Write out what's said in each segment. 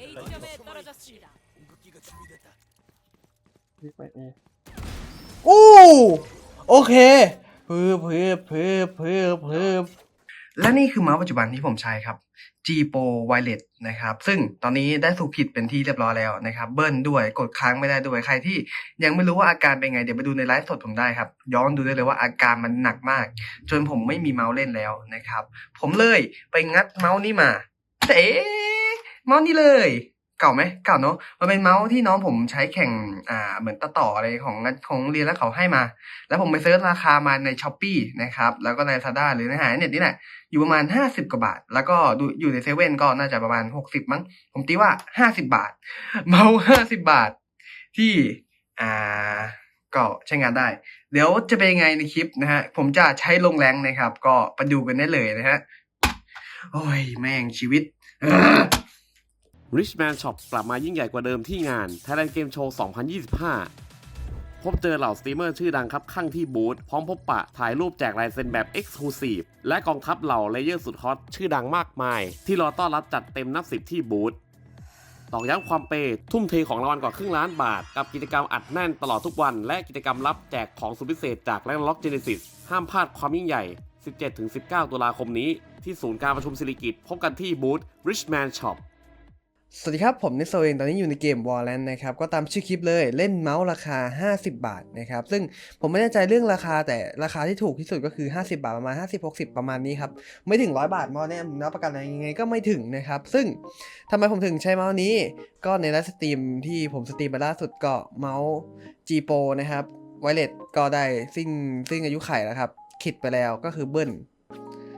A점에 떨어졌습니다. ไปเอโอ้โอเคเพิ่มเพิ่มเพิ่มเพิ่มเพิ่มและนี่คือเมาส์ปัจจุบันที่ผมใช้ครับ G Pro Wireless นะครับ ซึ่งตอนนี้ได้สูบผิดเป็นที่เรียบร้อยแล้วนะครับ เบิ้ลด้วยกดค้างไม่ได้ด้วยใครที่ยังไม่รู้ว่าอาการเป็นไง เดี๋ยวไปดูในไลฟ์สดผมได้ครับ ย้อนดูได้เลยว่าอาการมันหนักมาก จนผมไม่มีเมาส์เล่นแล้วนะครับ ผมเลยไปงัดเมาส์นี้มาแต่เอ๊ะ เมาส์นี้เลย เก่าไหมเก่าเนอะมันเป็นเมาส์ที่น้องผมใช้แข่งอ่าเหมือนต่อต่ออะไรของของเรียนแล้วเขาให้มา แล้วผมไปเซิร์ชราคามาในช้อปปีนะครับแล้วก็ใน Lazada หรือในหาเน็ตนี่แหละอยู่ประมาณ 50 กว่าบาท แล้วก็ดูอยู่ในเซเว่นก็น่าจะประมาณ 60 มั้ง ผมตีว่า 50 บาท เมาส์50 บาท ที่อ่าก็ใช้งานได้ เดี๋ยวจะเป็นยังไงในคลิปนะฮะ ผมจะใช้ลงแรงนะครับ ก็ไปดูกันได้เลยนะฮะ โอ้ย แม่งชีวิต Richman Shop กลับมายิ่งใหญ่กว่าเดิมที่งาน Thailand Game Show 2025 พบเจอเหล่าสตรีมเมอร์ชื่อดังครับข้างที่บูธพร้อมพบปะถ่ายรูปแจกลายเซ็นแบบ Exclusive และกองทัพเหล่าเลเยอร์สุดฮอตชื่อดังมากมาย ที่รอต้อนรับจัดเต็มนับสิบที่บูธตอกย้ำความเปย์ทุ่มเทของรางวัลกว่าครึ่งล้านบาท กับกิจกรรมอัดแน่นตลอดทุกวัน และกิจกรรมลับแจกของสุดพิเศษจากแลนล็อกเจเนซิสห้ามพลาดความยิ่งใหญ่ 17-19 ตุลาคมนี้ ที่ศูนย์การประชุมสิริกิตพบกันที่บูธ Richman Shop สวัสดีครับ ผมนิโซเองตอนนี้อยู่ในเกม Warland นะครับ ก็ตามชื่อคลิปเลยเล่นเมาส์ราคา 50 บาทนะครับ ซึ่งผมไม่แน่ใจเรื่องราคาแต่ราคาที่ถูกที่สุดก็คือ 50 บาท ประมาณ 50-60 ประมาณนี้ครับ ไม่ถึง 100 บาทมาส์เนี่ยผมรับประกันอะไรยังไงก็ไม่ถึงนะครับ ซึ่งทำไมผมถึงใช้เมาส์นี้ ก็ในไลฟ์สตรีมที่ผมสตรีมไปล่าสุดก็เมาส์ G Pro นะครับไวเลสก็ได้ซิ่งซิ่งอายุไขแล้วครับขิดไปแล้วก็คือเบิ้ล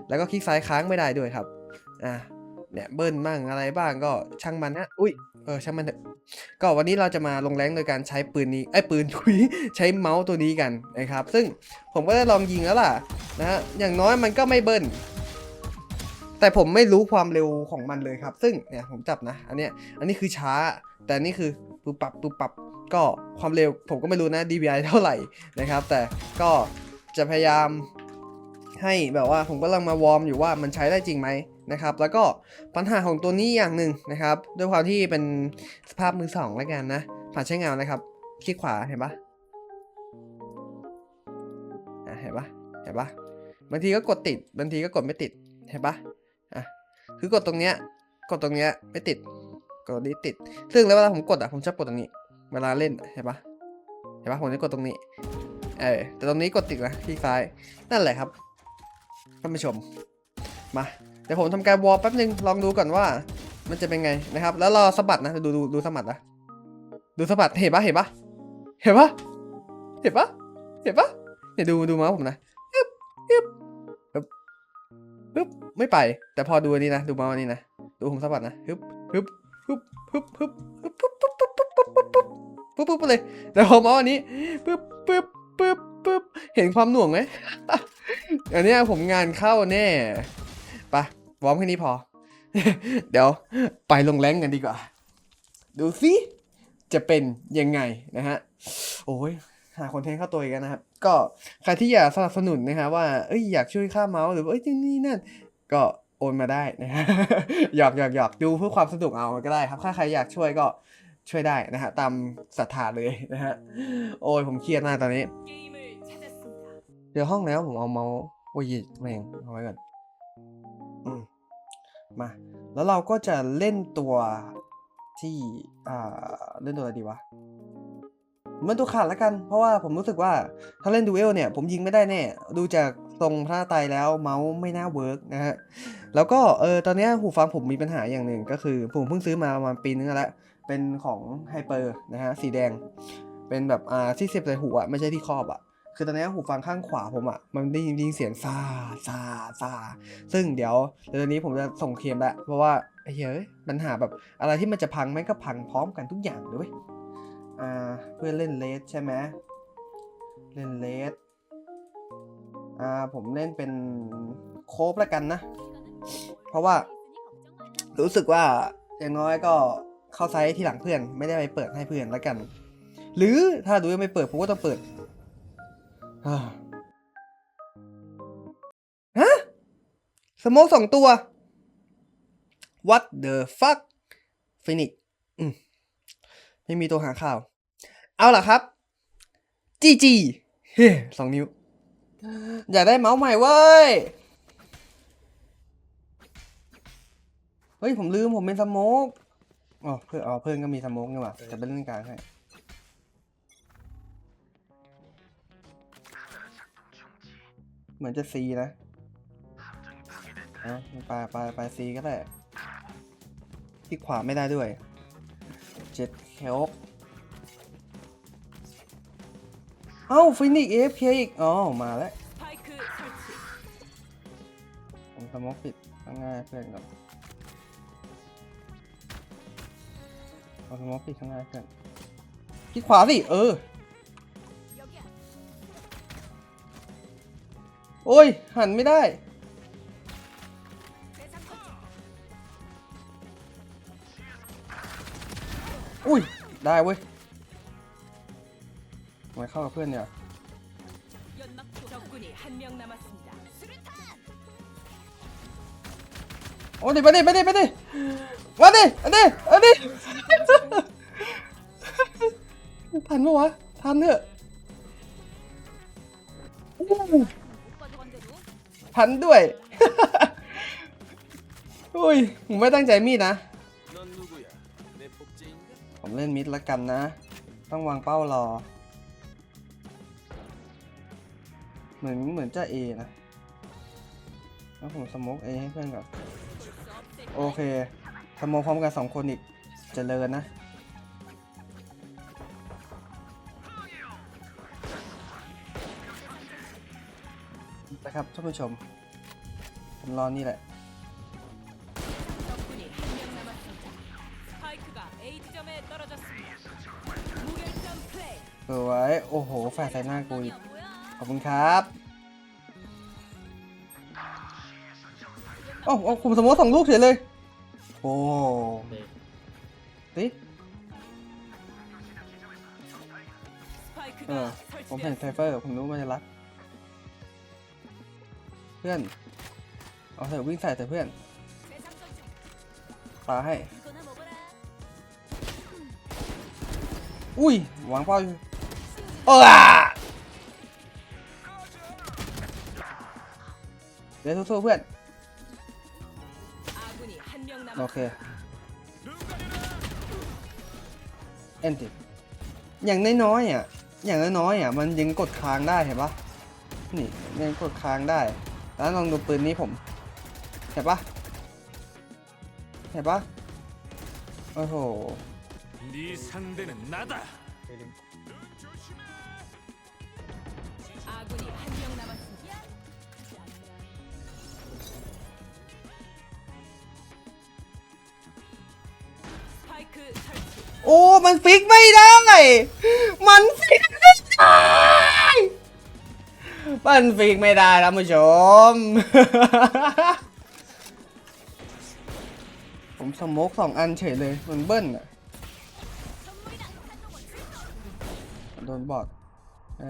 แล้วก็คลิกซ้ายค้างไม่ได้ด้วยครับอะ เนี่ยเบิ้ลบ้างอะไรบ้างก็ช่างมันนะอุ้ยเออช่างมันเถอะก็วันนี้เราจะมาลงแรงโดยการใช้ปืนนี้ไอ้ยปืนทุยใช้เมาส์ตัวนี้กันนะครับ ซึ่งผมก็ได้ลองยิงแล้วล่ะนะฮะอย่างน้อยมันก็ไม่เบิ้ลแต่ผมไม่รู้ความเร็วของมันเลยครับ ซึ่งเนี่ยผมจับนะอันเนี้ยอันนี้คือช้า แต่อันนี่คือปุบปับปุบปับก็ความเร็วผมก็ไม่รู้นะ DPI เท่าไหร่นะครับ แต่ก็จะพยายามให้แบบว่าผมกำลังมาวอร์มอยู่ว่ามันใช้ได้จริงไหม นะครับ แล้วก็ปัญหาของตัวนี้อย่างหนึ่งนะครับ ด้วยความที่เป็นสภาพมือสองแล้วกันนะ ผ่านใช้งานนะครับ คลิกขวาเห็นปะเห็นปะเห็นปะบางทีก็กดติด บางทีก็กดไม่ติด เห็นปะอะ คือกดตรงเนี้ย กดตรงเนี้ยไม่ติด กดนี้ติด ซึ่งแล้วเวลาผมกดอะ ผมชอบกดตรงนี้ เวลาเล่น เห็นปะเห็นปะผมจะกดตรงนี้ เออ แต่ตรงนี้กดติดนะคลิกซ้าย นั่นแหละครับท่านผู้ชม มา เดี๋ยวผมทำการวอลแป๊บนึงลองดูก่อนว่า มันจะเป็นไงนะครับ แล้วรอสะบัดนะดูดูดูสะบัดนะดูสะบัดเห็นปะเห็นปะเห็นปะเห็นปะเห็นปะเนี่ยวดูดูมาผมนะยึบยึบปึ๊บปึ๊บไม่ไป แต่พอดูอันนี้นะดูมาส์อันนี้นะดูผมสะบัดนะฮึบฮึบฮึบฮึบฮึบฮึบปึ๊บปึ๊บปึ๊บปึ๊บปึ๊บปึ๊บปึ๊บปึ๊บปึ๊บเลยแต่พอเมาส์อันนี้ปึ๊บปึ๊บปึ๊บปึ๊บเห็นความหน่วงไหมอันนี้ผมงานเข้าแน่ ปะวอร์มแค่นี้พอ เดี๋ยวไปลงแรงกันดีกว่า ดูสิจะเป็นยังไงนะฮะ โอ้ยหาคนเทนเข้าตัวอีกนะครับ ก็ใครที่อยากสนับสนุนนะฮะว่าเอ้ยอยากช่วยค่าเมาส์หรือว่าเอ้ยนี่นั่นก็โอนมาได้นะฮะหยอกหยอกหยอกดูเพื่อความสนุกเอาก็ได้ครับ ถ้าใครอยากช่วยก็ช่วยได้นะฮะตามศรัทธาเลยนะฮะโอ้ยผมเครียดมากตอนนี้เดี๋ยวห้องแล้วผมเอาเมาส์โอ้ยแม่งเอาไว้ก่อน มา แล้วเราก็จะเล่นตัวที่อ่าเล่นตัวอะไรดีวะผมเล่นตัวขาดแล้วกัน เพราะว่าผมรู้สึกว่าถ้าเล่นดูเอลเนี่ย ผมยิงไม่ได้แน่ ดูจากทรงพระไตแล้วเมาส์ไม่น่าเวิร์กนะฮะ แล้วก็เออตอนนี้หูฟังผมมีปัญหาอย่างหนึ่งก็คือผมเพิ่งซื้อมาประมาณปีนึงแล้ว เป็นของไฮเปอร์นะฮะสีแดง เป็นแบบอ่าที่เสียบใส่หูอะไม่ใช่ที่ครอบอะ คือตอนนี้หูฟังข้างขวาผมอะ่ะมันได้ยินเสียงซาซาซาซึ่งเดี๋ยวเดี๋ยวนี้ผมจะส่งเคลมแล้วเพราะว่าไอ้เหี้ยเอ้ยปัญหาแบบอะไรที่มันจะพังแม่งก็พังพร้อมกันทุกอย่างเลยเว้ยอ่าเพื่อนเล่นเลสใช่ไหมเล่นเลสอ่าผมเล่นเป็นโคบแล้วกันนะ เพราะว่า รู้สึกว่าอย่างน้อยก็เข้าไซต์ที่หลังเพื่อน ไม่ได้ไปเปิดให้เพื่อนแล้วกัน หรือถ้าดูยังไม่เปิดผมก็ต้องเปิดอ่า ฮะสโมกสองตัว what the fuck ฟินิกไม่มีตัวหาข่าว เอาล่ะครับจีจีเฮ้สองนิ้ว อยากได้เมาส์ใหม่เว้ย เฮ้ย ผมลืมผมเป็นสโมกอ๋อเพื่อนอ๋อเพื่อนก็มีสโมกนี่หว่าจะไปเล่นกลางให้ เหมือนจะซีนะนะปไปไปซีก็ได้ที่ขวาไม่ได้ด้วยเจ็ดเฮลเอ้าฟินิกเอฟเคอีกอ๋อมาแล้วผมสมองปิดง่ายเพื่อนก่อนเอาสมองปิดง่ายเพื่อนที่ขวาสิ เออ โอ้ย หันไม่ได้ อุ้ย ได้เว้ยมาเข้ากับเพื่อนเนี่ย โอ้ดิไปดิไปดิไปดิมาดิอันนี้อันนี้ทันปะวะ ทันเถอะ พันด้วย อุ้ย ผมไม่ตั้งใจมีดนะ ผมเล่นมิดละกันนะ ต้องวางเป้ารอ เหมือนเหมือนจะเอนะ แล้วผมสมกเอให้เพื่อนก่อน โอเคทำโมพร้อมกันสองคนอีกจเจริญนะ ครับท่านผู้ชม ผมรอนี่แหละ 적군이 한 명 남았습니다. 스파이크가 A 지점에 떨어졌습니다. 무결점 플레이. สวย โอ้โห แฟร์ใส่หน้ากูอีก 뭐야? ขอบคุณครับโอ้โอ้ผมสมมติสองลูกเฉยเลย โอ้ดิ 스파이크가 เออ ผมเห็นไซ 설치되었습니다. เฟอร์ ผมรู้มันจะรัก เ พื่อน เอาเถอะวิ่งใส่แต่เพื่อนปาให้ อุ้ยวางเป้าอยู่เออเดี๋ยวสู้ๆเพื่อน โอเค เอ็นติอย่างน้อยๆอะ อย่างน้อยๆอะ มันยังกดค้างได้เห็นปะนี่ยังกดค้างได้ แล้วลองดูปืนนี้ผม เห็นปะเห็นปะโอ้โหโอ้ มันฟิกไม่ได้ มันฟิกไม่ได้ มันฟิกไม่ได้แล้วผู้ชม ผมสโมกสองอันเฉยเลย มันเบิ้ลอะโดนบอด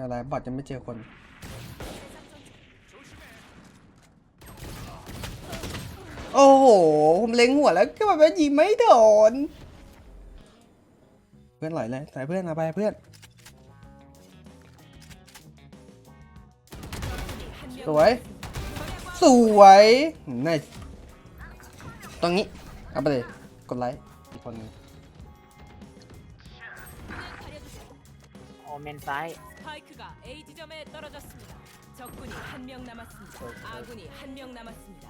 อะไรบอดยังไม่เจอคนโอ้โห ผมเล็งหัวแล้วก็มาแบบยิงไม่โดน เพื่อนไหลเลยใส่เพื่อนเอาไปเพื่อน ส 명 วย สวยนายตรงนี้ เอาไปเลย กดไลค์อีกคนหนึง 가려주세요. โอเมนซ้าย 스파이크가 A 지점에 떨어졌습니다. 적군이 한 명 남았습니다. 아군이 한 명 남았습니다.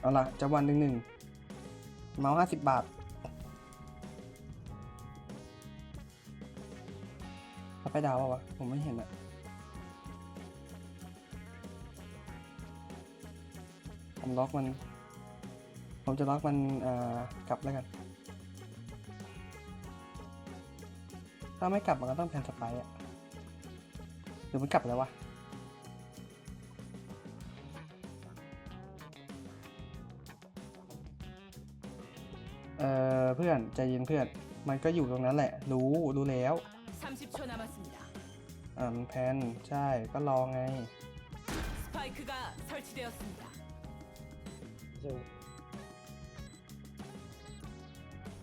เอาละจะวันหนึ่งหนึ่งเมาห้าสิบบาทเอาไปดาวเปล่าวะ ผมไม่เห็นอะ ผมล็อกมัน ผมจะล็อกมันอ่ากลับแล้วกัน ถ้าไม่กลับมันก็ต้องแพนสไปร์อะหรือมันกลับแล้ววะ เออเพื่อนใจเย็นเพื่อน มันก็อยู่ตรงนั้นแหละ รู้ รู้แล้ว 30초 남았습니다. อ่ามันแพนใช่ ก็รอไง 스파이크가 설치되었습니다.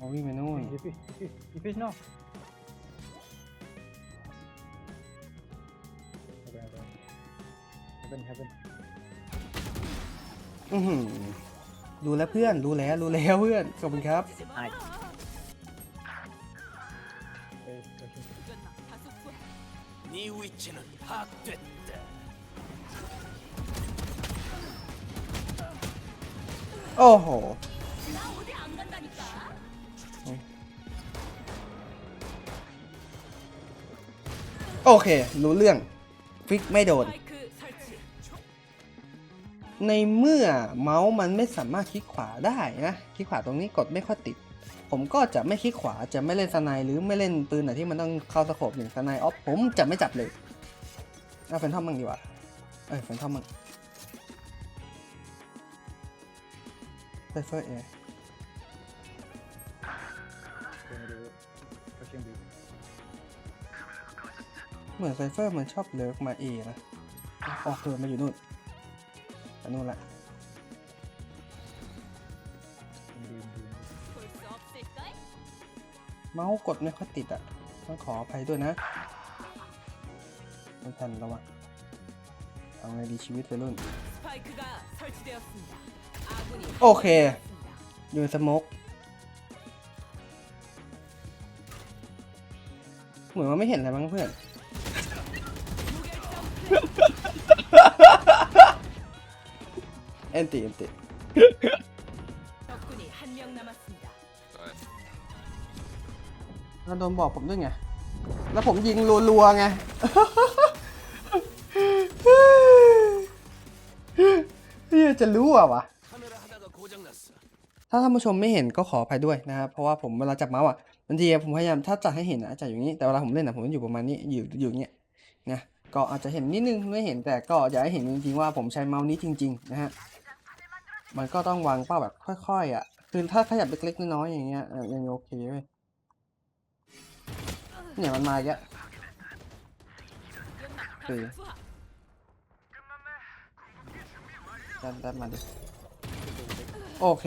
You fish, you fish, you fish now. Okay, okay. Heaven, heaven. อือหือดูแลเพื่อนดูแลดูแล้วเพื่อนขอบคุณครับ Nice. Okay, okay. 끝나 다수 투하. 네 위치는 파악됐다. โอ้โหโอเค รู้เรื่องฟิกไม่โดน ในเมื่อเมาส์มันไม่สามารถคลิกขวาได้นะ คลิกขวาตรงนี้กดไม่ค่อยติด ผมก็จะไม่คลิกขวาจะไม่เล่นสไนหรือไม่เล่นปืนไหนที่มันต้องเข้าสโคปหนึ่งสไนออฟผมจะไม่จับเลย เอาแฟนทอมมังดีกว่า เออแฟนทอมมั่ง ไฟ Cypher Air เหมือนไซเฟอร์มันชอบเลิกมาเอนะออกเดินมาอยู่นู่นอันู่นแหละเมาส์กดไม่ค่อยติดอะ ต้องขออภัยด้วยนะมัทันระวังเอาไงดีชีวิตไปรุ่น 스파이크가 설치되었습니다. 아군이 오케이. 승리했습니다. อยู่ในสโมกเหมือนว่าไม่เห็นอะไรบ้างเพื่อน เอนติเอนติ 적군이 한 명 남았습니다. แล้วโดนบอกผมด้วยไง แล้วผมยิงรัวๆไง เฮียจะรู้อ่ะวะ ถ้าท่านผู้ชมไม่เห็นก็ขออภัยด้วยนะครับ เพราะว่าผมเวลาจับเมาส์อะบางทีผมพยายามถ้าจัดให้เห็นนะจัดอย่างนี้ แต่เวลาผมเล่นนะผมอยู่ประมาณนี้อยู่อยู่เงี้ยนะก็อาจจะเห็นนิดนึงไม่เห็นแต่ก็อยากให้เห็นจริงๆว่าผมใช้เมาส์นี้จริง ๆ นะฮะมันก็ต้องวางเป้าแบบค่อยๆอะคือถ้าขยับเล็กๆน้อยๆอย่างเงี้ยยังโอเคเลยเนี่ยมันมาเยอะตีดันดันมาดิโอเค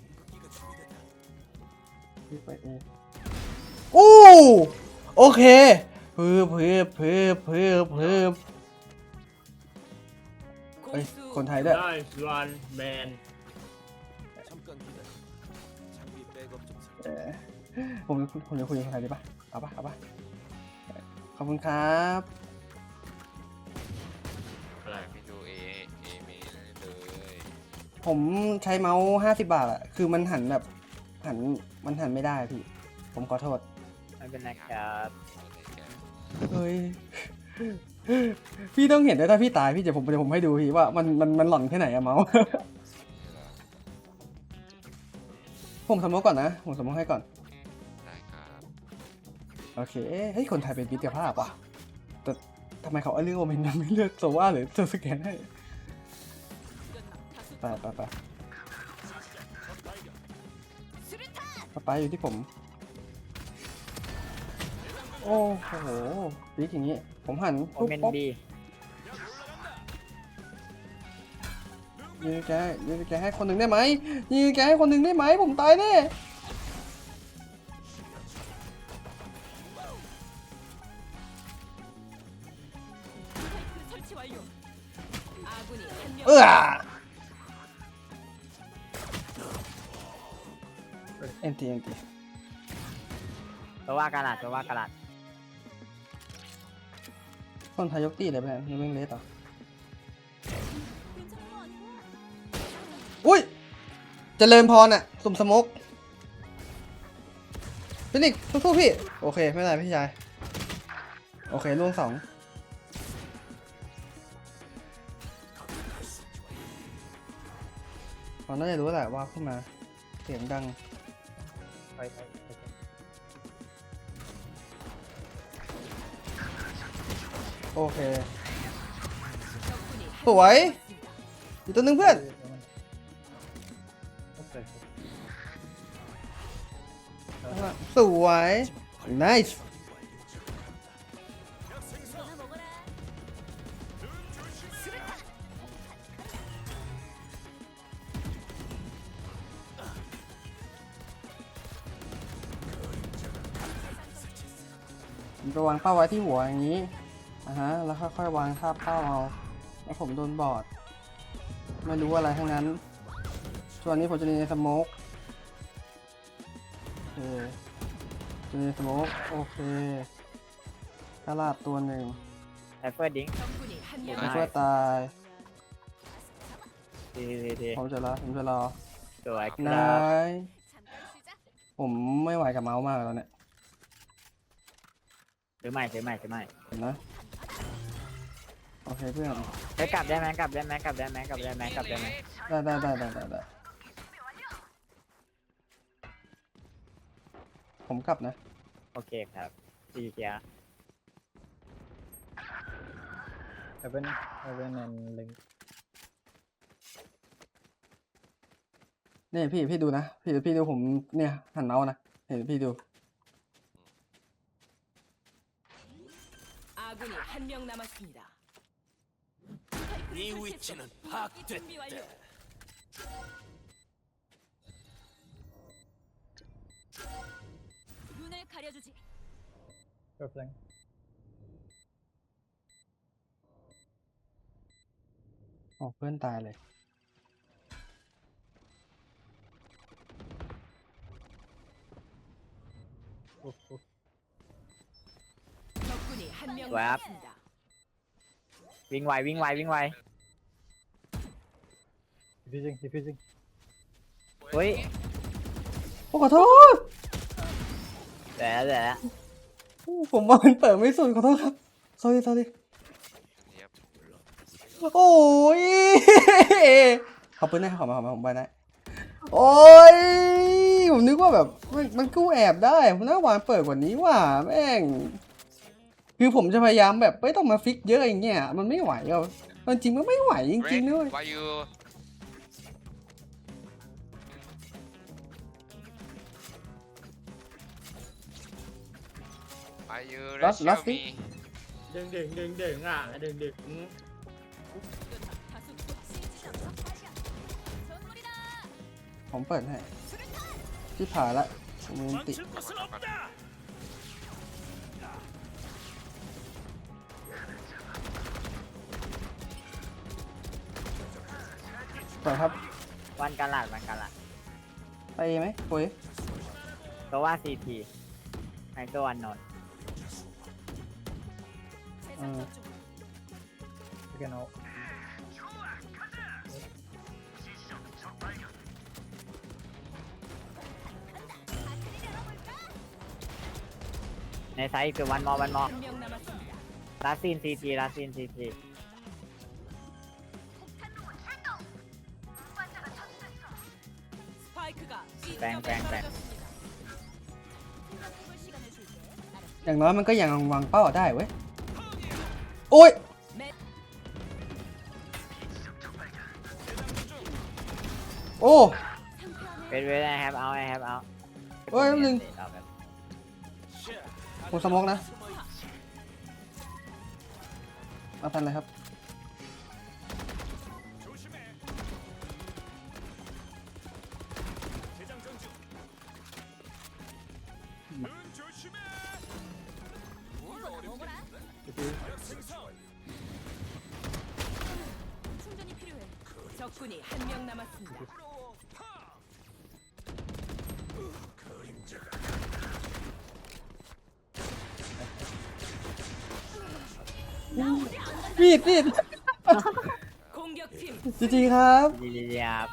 ไปเอโอ้โอเคเพิ่มเพิ่มเพิ่มเพิ่มเพิ่ม เฮ้ย 공수 คนไทยด้วย Nice one, man. 잠깐 기다려. 장비 백업 좀 살. เออผมผมจะคุยกับคนไทยดีปะเอาปะเอาปะขอบคุณครับ อะไร ไม่ดูเอเอมีเลยเลย ผมใช้เมาส์ห้าสิบาทอะคือมันหันแบบ หัน มันหันไม่ได้พี่ ผมขอโทษ ไม่เป็นไรครับเฮ้ย พี่ต้องเห็นด้วยถ้าพี่ตายพี่จะผมจะผมให้ดูพี่ว่ามันมันมันหล่อนแค่ไหนอะเมาส์ผมสมมติก่อนนะ ผมสมมติให้ก่อนโอเค เฮ้ย คนไทยเป็นมิตรภาพว่ะ แต่ทำไมเขาเอื้องโอเมนไม่เลือกโซว่าหรือโซสแกนให้ ไปไปไป สไปอยู่ที่ผม โอ้โหปีกอย่างนี้ ผมหันโอปุ๊บปุ๊บบียืนแกยืนแกให้คนหนึ่งได้ไหมยืนแกให้คนหนึ่งได้ไหมผมตายแน่ เอ็นทีเอ็นทีตัวว่ากาลาดตัวว่ากาลาดคนไทยยกตีเลยไปแล้วนี่เรื่องเลสเหรออุ้ยเจริญพรอะ สุ่มสมกฟินิกซ์สู้ๆพี่ โอเค ไม่เป็นไรพี่ชาย โอเคล่วงสองเขาน่าจะรู้แหละว่าขึ้นมา เสียงดัง ไปไปไปโอเค สวยอยู่ตัวหนึ่งเพื่อนสวย nice ผมจะวางเป้าไว้ที่หัวอย่างนี้อ่ะฮะ แล้วค่อยๆวางท่าบเป้าเอา แล้วผมโดนบอด ไม่รู้อะไรทั้งนั้น ส่วนนี้ผมจะมีในสโมกโอเคจะมีในสโมกโอเคกระลาดตัวหนึ่ง ไอเฟิร์ดิ้ง 적군이 한 명 ผมช่วยตาย ดีดีดี ผมจะรอ ผมจะรอ สวยค นา รับ ย ผมไม่ไหวกับเมาส์มากแล้วเนี่ย ซื้อใหม่ซื้อใหม่ซื้อใหม่เห็นนะโอเคเพื่อน เฮ้ยกลับได้ไหมกลับได้ไหมกลับได้ไหมกลับได้ไหมกลับได้ไหมได้ได้ได้ได้ได้ได้ผมกลับนะ โอเคครับดีเกียร์ Heaven, Heaven and Link. นี่พี่พี่ดูนะ พี่พี่ดูผมเนี่ยหันเมาส์นะ เห็นพี่ดู 아군이 한 명 남았습니다. 네 위치는 준비 완료. 눈을 가려주지. Go flank. โอ้เพื่อนตายเลย Oof, oof. 적군 แวบวิ่งไววิ่งไววิ่งไว Defusing defusing เฮ้ยโอ้ขอโทษแต่ะแต่ะผมมันเปิดไม่สุดขอโทษครับโซดีโซดีโอ้ยขอปืนได้ขอมาขอมาผมไปได้โอ้ยผมนึกว่าแบบมันมันกู้แอบได้ผมน่าหวางเปิดกว่านี้ว่ะแม่ง คือผมจะพยายามแบบไม่ต้องมาฟิกเยอะอย่างเงี้ยมันไม่ไหวเอามันจริงมันไม่ไหวจริงๆด้วย Why you ารัสติกดึงดึงดึงดึงอะดึงดึงผมเปิดให้ที่ผ่าละผมันติ ก สวยครับ วันกะลาดวันกะลาดไปไหมปุ๋ยตัวว่าซีทีไอตัววันนนท์อืมกันเอาในไซต์คือวันมอวันมอลาซินซีทีลาซินซีที 뺑, 지점에 뺑, 뺑. 떨어졌습니다. อย่างน้อยมันก็ยังวางเป้าได้เว้ย โอ้ย โอ้ เป็นเวลาแฮปเอาไอแฮปเอา เฮ้ยแป๊บนึง เอาแบบ ผมสมองนะ มาพันเลยครับ 충전이 필요해. 적군이 한 명 남았습니다. 그림자가 มีดมีด 공격팀 จริงๆครับ ดีดีดีครับ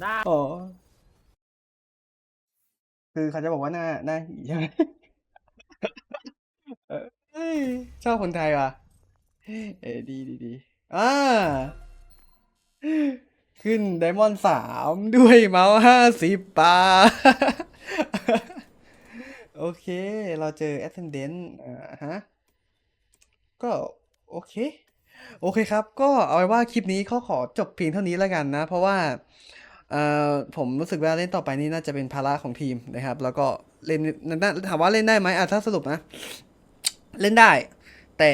หน้า โอ้คือเขาจะบอกว่าหน้าหน้าหีใช่ไหม ชอบคนไทยว่ะ เออดีดีดีอ่า ขึ้นไดมอนด์สามด้วยเมาส์ห้าสิบปาโอเค เราเจอ Ascendant อ่าฮะ ก็ โอเค โอเคครับ ก็เอาไว้ว่าคลิปนี้เขาขอจบเพียงเท่านี้แล้วกันนะ เพราะว่าเอ่อผมรู้สึกว่าเล่นต่อไปนี่น่าจะเป็นภาระของทีมนะครับ แล้วก็เล่นน่าถามว่าเล่นได้ไหมอะถ้าสรุปนะ เล่นได้ แต่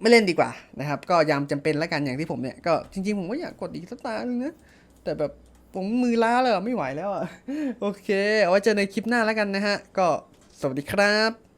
ไม่เล่นดีกว่านะครับ ก็ยามจำเป็นแล้วกันอย่างที่ผมเนี่ยก็จริงๆ ผมก็อยากกดอีกสักตาหนึ่งนะแต่แบบผมมือล้าเลยไม่ไหวแล้วอะโอเค เอาไว้เจอในคลิปหน้าแล้วกันนะฮะ ก็สวัสดีครับ